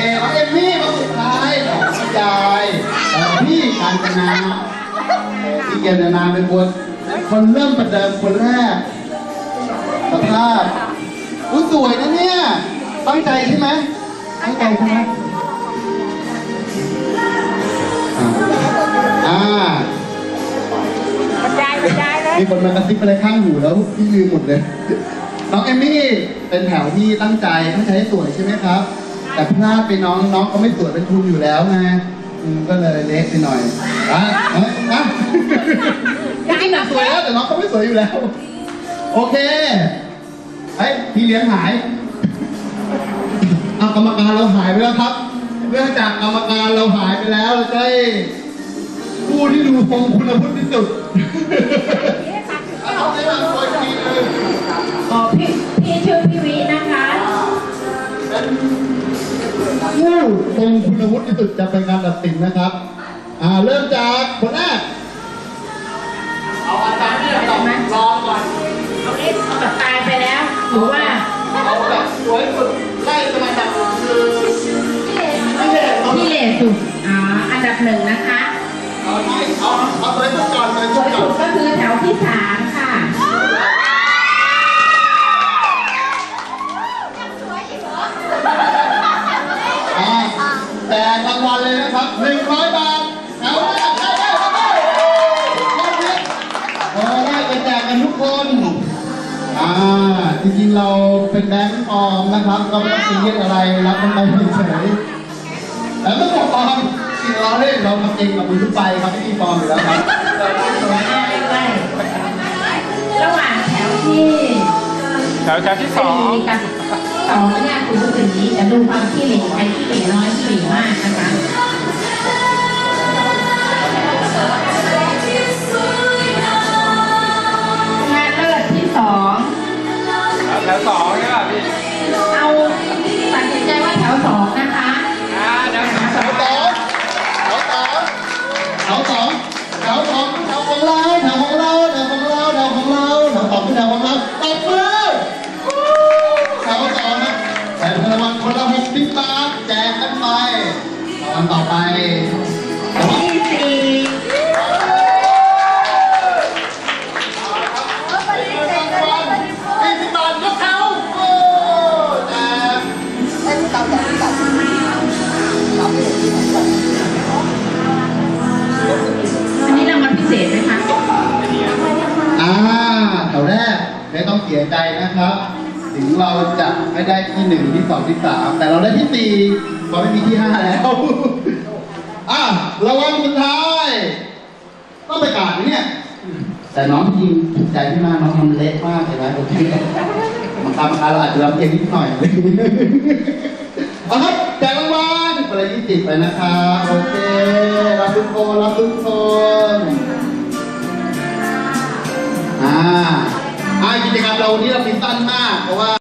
น้องเอมมี่มาสุดท้ายของพี่ยายเอ่พี่การจนาพี่กณฑ์นาเป็นคนคนเริ่มประเดิมคนแรกสภาพอุ้ยสวยนะเนี่ย ตั้งใจใช่ไหมตั้งใจใช่ไหมอ่าบรรยายบรรยายเลยมีคนมากระซิบอะไรข้างหูแล้วพี่ลืมหมดเลย น้องเอมมี่เป็นแถวที่ตั้งใจตั้งใจให้สวยใช่ไหมครับ แต่พลาดไปน้องน้องก็ไม่สวยเป็นทุนอยู่แล้วไงอืมก็เลยเล็กไปหน่อยอะเอ้ยนะจริงๆน่ะสวยแล้วแต่น้องก็ไม่สวยอยู่แล้ว โอเคไอ้ยพี่เลี้ยงหายเอากรรมการเราหายไปแล้วครับ เนื่องจากกรรมการเราหายไปแล้วเราจะได้ผู้ที่ดูทรงคุณวุฒิที่สุด เอาได้มาสวยทีนึง อ๋อพี่พี่ชื่อพี่วินะคะผู้ ทรงคุณวุฒิที่สุดจะเป็นการตัดสินนะครับอ่าเริ่มจากคนแรกเอาอาจารย์เนี่ยตอบไหมรอก่อนเอาเอ็กซ์แบบตายไปแล้วหรือว่าเอาแบบสวยสุดไล่สมาจากคือไม่ใช่เอาพี่เลสุดอ๋ออันดับหนึ่งนะคะเอาที่เอาเอาสวยสุดก่อนสวยสสุดวยก่อสุนดก็คือแถวที่สามค่ะ แต่รางวัลเลยนะครับหนึ่งร้อยบาทเอาได้ได้ได้ได้ได้เออได้ไปแจกกันทุกคน อ่า จริงๆเราเป็นแบงก์ปลอมนะครับก็ไม่ต้องซีเรียสอะไร รับมันไปเฉยๆแต่ไม่ต้องปลอมจริงเราเล่นเราทำเองกับมือทุกไปครับไม่มีปลอมอยู่แล้วครับระหว่างแถวที่ แถวแถวที่สองกับ สองเนี่ยคุณผู้ชมนี้จะดูความขี้เหร่ใครขี้เหร่น้อยขี้เหร่มากนะคะ แจกกันไปรางวัลต่อไปที่สี่สี่สิบบาทยกเขาโอ้แจกอันนี้รางวัลพิเศษไหมคะอ่าแถวแรกไม่ต้องเสียใจนะครับ ถึงเราจะไม่ได้ที่หนึ่งที่สองที่สามแต่เราได้ที่สี่เพราะไม่มีที่ห้าแล้วอะรางวัลสุดท้าย ต้องไปกาดเนี่ย แต่น้องจริงถูกใจพี่มากน้องทำเละมากเลยนะโอเคมันตามรเราอาจจะรับเองนิดหน่อยเอาครับแจกรางวัลคนละยี่สิบไปนะครับโอเครับทุกคนรับทุกคน เราวันนี้เรามีสั้นมากเพราะว่า